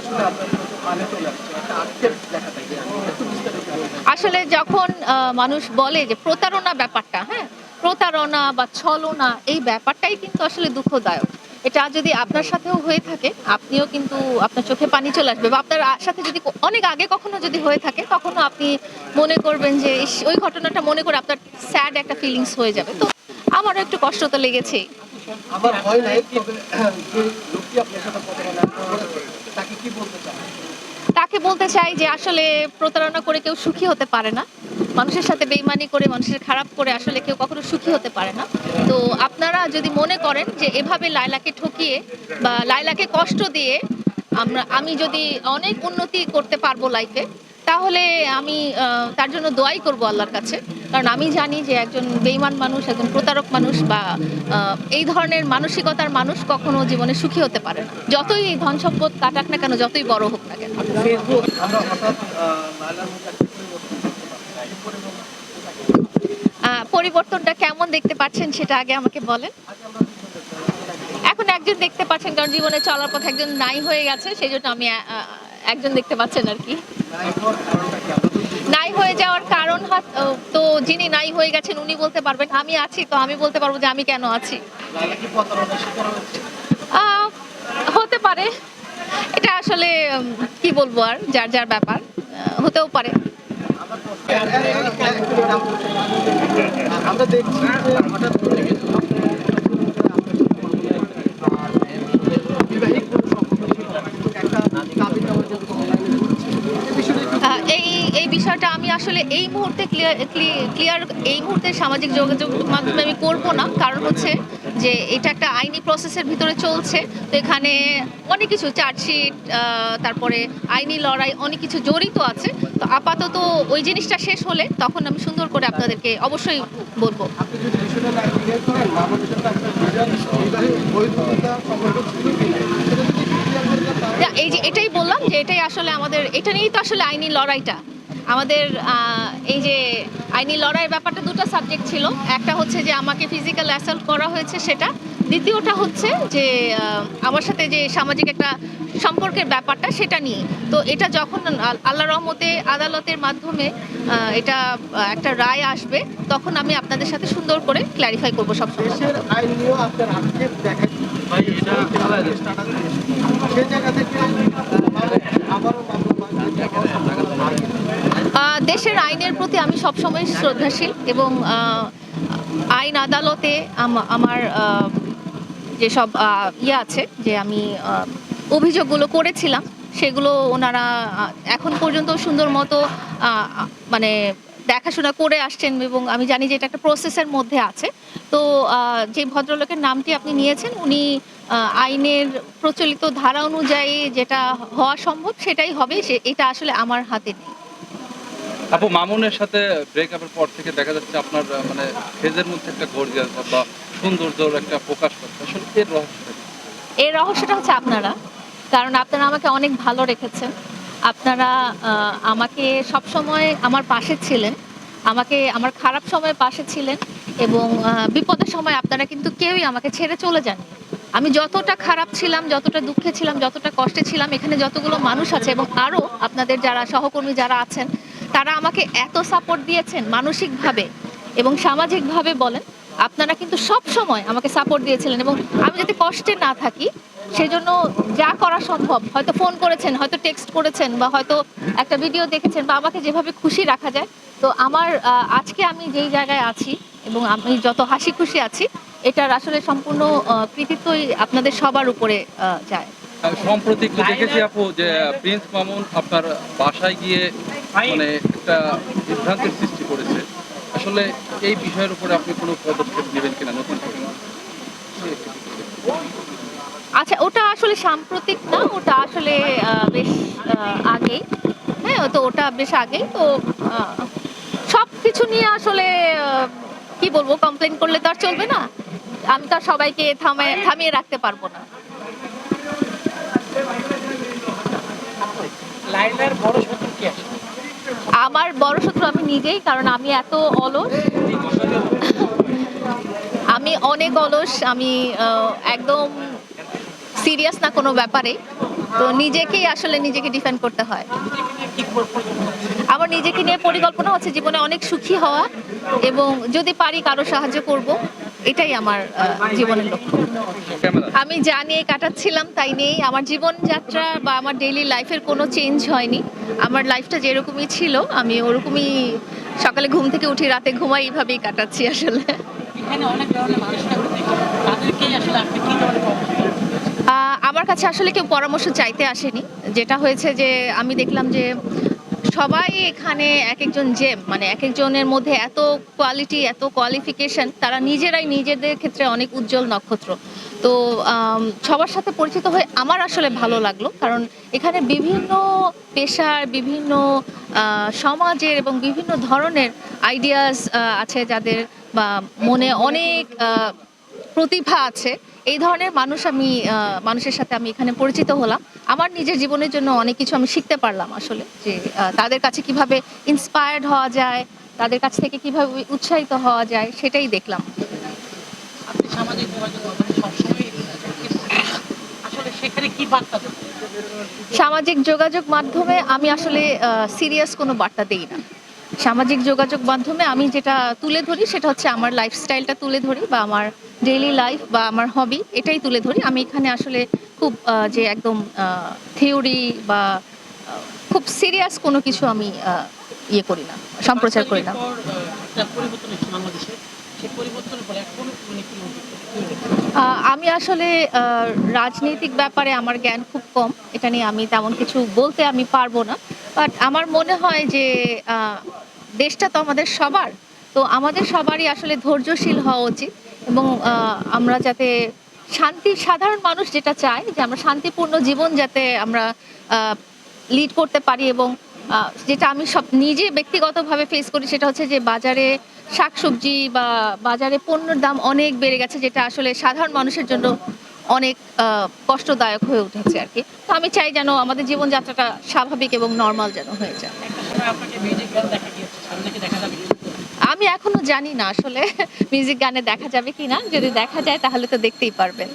আসলে বলবেন। আসলে যখন মানুষ বলে যে প্রতারণা ব্যাপারটা হ্যাঁ? প্রতারণা বা ছলনা এই ব্যাপারটাই কিন্তু আসলে দুঃখদায়ক। এটা যদি আপনার সাথেও হয়ে থাকে আপনিও কিন্তু আপনার চোখে পানি চলে আসবে বা আপনার সাথে যদি অনেক আগে কখনো যদি হয়ে থাকে তখনও আপনি মনে করবেন যে ওই ঘটনাটা মনে করে আপনার স্যাড একটা ফিলিংস হয়ে যাবে। তো আমারও একটু কষ্ট তো লেগেছেই। আমার নাই তবে লোকটি আপনার সাথে তাকে বলতে চাই যে আসলে প্রতারণা করে কেউ সুখী হতে পারে না। মানুষের সাথে বেইমানি করে, মানুষের খারাপ করে আসলে কেউ কখনো সুখী হতে পারে না। তো আপনারা যদি মনে করেন যে এভাবে লাইলাকে ঠকিয়ে বা লাইলাকে কষ্ট দিয়ে আমরা, আমি যদি অনেক উন্নতি করতে পারব লাইফে তাহলে আমি তার জন্য দোয়াই করব আল্লাহর কাছে কারণ আমি জানি যে একজন বেইমান মানুষ একজন প্রতারক মানুষ বা এই ধরনের মানসিকতার মানুষ কখনো জীবনে সুখী হতে পারে না যতই ধন সম্পদ কাটাক না কেন যতই বড় হোক না কেন। এই পরিবর্তনটা কেমন দেখতে পাচ্ছেন সেটা আগে আমাকে বলেন। এখন একজন দেখতে পাচ্ছেন কারণ জীবনে চলার পথে একজন নাই হয়ে গেছে সেই জন্য আমি একজন দেখতে পাচ্ছেন আর কি। নাই হয়ে যাওয়ার কারণ তো যিনি নাই হয়ে গেছেন উনি বলতে পারবেন, আমি আছি তো আমি বলতে পারব যে আমি কেন আছি। হতে পারে। এটা আসলে কি বলব আর, যার যার ব্যাপার হতেও পারে। আমরা দেখছি হঠাৎ করে বিবাহিক কোনো সম্পর্ক ছিল না, কিন্তু একটা দাবি দেওয়ার জন্য online এ ঘুরছে। এই বিষয়টা একটু আহ, এই এই বিষয়টা আসলে এই মুহূর্তে ক্লিয়ার ক্লিয়ার এই মুহূর্তে সামাজিক যোগাযোগ মাধ্যমে আমি করব না। কারণ হচ্ছে যে এটা একটা আইনি প্রসেসের ভিতরে চলছে। তো এখানে অনেক কিছু চার্জশিট তারপরে আইনি লড়াই অনেক কিছু জড়িত আছে। তো আপাতত ওই জিনিসটা শেষ হলে তখন আমি সুন্দর করে আপনাদেরকে অবশ্যই বলব। এই যে এটাই বললাম যে এটাই আসলে আমাদের এটা নিয়েই তো আসলে আইনি লড়াইটা। আমাদের এই যে আইনি লড়াইয়ের ব্যাপারটা দুটো সাবজেক্ট ছিল। একটা হচ্ছে যে আমাকে ফিজিক্যাল অ্যাসল্ট করা হয়েছে সেটা। দ্বিতীয়টা হচ্ছে যে আমার সাথে যে সামাজিক একটা সম্পর্কের ব্যাপারটা সেটা নিয়ে। তো এটা যখন আল্লাহ রহমতে আদালতের মাধ্যমে এটা একটা রায় আসবে তখন আমি আপনাদের সাথে সুন্দর করে ক্ল্যারিফাই করব সবসময়। দেশের দেশের আইনের প্রতি আমি সবসময় শ্রদ্ধাশীল এবং আইন আদালতে আমার যেসব ইয়ে আছে যে আমি অভিযোগগুলো করেছিলাম, সেগুলো ওনারা এখন পর্যন্ত সুন্দর মতো মানে দেখাশোনা করে আসছেন এবং আমি জানি যে এটা একটা প্রসেসের মধ্যে আছে। তো যে ভদ্রলোকের নামটি আপনি নিয়েছেন, উনি আইনের প্রচলিত ধারা অনুযায়ী যেটা হওয়া সম্ভব সেটাই হবে, সে, এটা আসলে আমার হাতে নেই। আপু, মামুনের সাথে ব্রেকআপের পর থেকে দেখা যাচ্ছে আপনার মানে ফেজের মধ্যে একটা গর্জিয়াস বা সৌন্দর্যর একটা প্রকাশ পাচ্ছে। আসলে এর রহস্যটা? এর রহস্যটা হচ্ছে আপনারা। কারণ আপনারা আমাকে অনেক ভালো রেখেছেন। আপনারা আমাকে সব সময় আমার পাশে ছিলেন। আমাকে, আমার খারাপ সময়ে পাশে ছিলেন এবং বিপদের সময় আপনারা কিন্তু কেউই আমাকে ছেড়ে চলে যাননি। আমি যতটা খারাপ ছিলাম, যতটা দুঃখে ছিলাম, যতটা কষ্টে ছিলাম, এখানে যতগুলো মানুষ আছে এবং আরও আপনাদের যারা সহকর্মী যারা আছেন তারা আমাকে এত সাপোর্ট দিয়েছেন মানসিকভাবে এবং সামাজিকভাবে বলেন, আপনারা কিন্তু সব সময় আমাকে সাপোর্ট দিয়েছিলেন এবং আমি যাতে কষ্টে না থাকি, সেজন্য যা করা সম্ভব, হয়তো ফোন করেছেন, হয়তো টেক্সট করেছেন বা হয়তো একটা ভিডিও দেখেছেন বা আমাকে যেভাবে খুশি রাখা যায়, তো আমার আজকে আমি যেই জায়গায় আছি এবং আমি যত হাসি খুশি আছি, এটার আসলে সম্পূর্ণ কৃতিত্বই আপনাদের সবার উপরে যায়। সম্প্রতি দেখেছি আপু যে প্রিন্স মামুন আপনার বাসায় গিয়ে মানে একটা বিভ্রান্তির সৃষ্টি করেছে। আসলে এই বিষয়ের উপরে আপনি কোনো পদক্ষেপ নেবেন কিনা নতুন করে আচ্ছা ওটা আসলে সাম্প্রতিক না ওটা আসলে বেশ আগেই। হ্যাঁ তো ওটা বেশ আগেই তো সব কিছু নিয়ে আসলে কি বলব কমপ্লেন করলে তো আর চলবে না। আমি তো আর সবাইকে থামে থামিয়ে রাখতে পারব না। লাইলার বড় শত্রু কি আছে আমার বড় শত্রু আমি নিজেই, কারণ আমি এত অলস। আমি অনেক অলস, আমি একদম সিরিয়াস না কোনো ব্যাপারে তো নিজেকেই আসলে নিজেকে ডিফেন্ড করতে হয়। আমার নিজেকে নিয়ে পরিকল্পনা হচ্ছে জীবনে অনেক সুখী হওয়া, এবং যদি পারি কারও সাহায্য করব। এটাই আমার জীবনের লক্ষ্য। আমি যা নিয়ে কাটাচ্ছিলাম তাই নিয়েই আমার জীবনযাত্রা বা আমার ডেইলি লাইফের কোনো চেঞ্জ হয়নি। আমার লাইফটা যেরকমই ছিল আমি ওরকমই সকালে ঘুম থেকে উঠি রাতে ঘুমাই এইভাবেই কাটাচ্ছি আসলে। আমার কাছে আসলে কেউ পরামর্শ চাইতে আসেনি। যেটা হয়েছে যে আমি দেখলাম যে সবাই এখানে এক একজন জেম মানে এক একজনের মধ্যে এত কোয়ালিটি এত কোয়ালিফিকেশন তারা নিজেরাই নিজেদের ক্ষেত্রে অনেক উজ্জ্বল নক্ষত্র। তো সবার সাথে পরিচিত হয়ে আমার আসলে ভালো লাগল, কারণ এখানে বিভিন্ন পেশার, বিভিন্ন সমাজের এবং বিভিন্ন ধরনের আইডিয়াস আছে যাদের, বা মনে অনেক প্রতিভা আছে। এই ধরনের মানুষ আমি মানুষের সাথে আমি এখানে পরিচিত হলাম। আমার নিজের জীবনের জন্য অনেক কিছু আমি শিখতে পারলাম আসলে যে তাদের কাছে কীভাবে ইন্সপায়ার্ড হওয়া যায় তাদের কাছ থেকে কীভাবে উৎসাহিত হওয়া যায় সেটাই দেখলাম। আপনি সামাজিক যোগাযোগ মাধ্যমে সবসময় আসলে সেখানে কি বার্তা সামাজিক যোগাযোগ মাধ্যমে আমি আসলে সিরিয়াস কোনো বার্তা দেই না। সামাজিক যোগাযোগ মাধ্যমে আমি যেটা তুলে ধরি সেটা হচ্ছে আমার লাইফস্টাইলটা তুলে ধরি বা আমার ডেইলি লাইফ বা আমার হবি এটাই তুলে ধরি। আমি এখানে আসলে খুব যে একদম থিওরি বা খুব সিরিয়াস কোনো কিছু আমি ইয়ে করি না সম্প্রচার করি না। মানে আমি আসলে রাজনৈতিক ব্যাপারে আমার জ্ঞান খুব কম। এটা নিয়ে আমি তেমন কিছু বলতে আমি পারব না। বাট আমার মনে হয় যে দেশটা তো আমাদের সবার। তো আমাদের সবারই আসলে ধৈর্যশীল হওয়া উচিত। এবং আমরা যাতে শান্তি সাধারণ মানুষ যেটা চায়, যে আমরা শান্তিপূর্ণ জীবন যাতে আমরা লিড করতে পারি এবং যেটা আমি সব নিজে ব্যক্তিগতভাবে ফেস করি সেটা হচ্ছে যে বাজারে শাকসবজি বা বাজারে পণ্যের দাম অনেক বেড়ে গেছে, যেটা আসলে সাধারণ মানুষের জন্য অনেক কষ্টদায়ক হয়ে উঠেছে আর কি। তো আমি চাই যেন আমাদের জীবনযাত্রাটা স্বাভাবিক এবং নর্মাল যেন হয়ে যায়। আমি এখনও জানি না আসলে মিউজিক গানে দেখা যাবে কিনা। যদি দেখা যায় তাহলে তো দেখতেই পারবেন।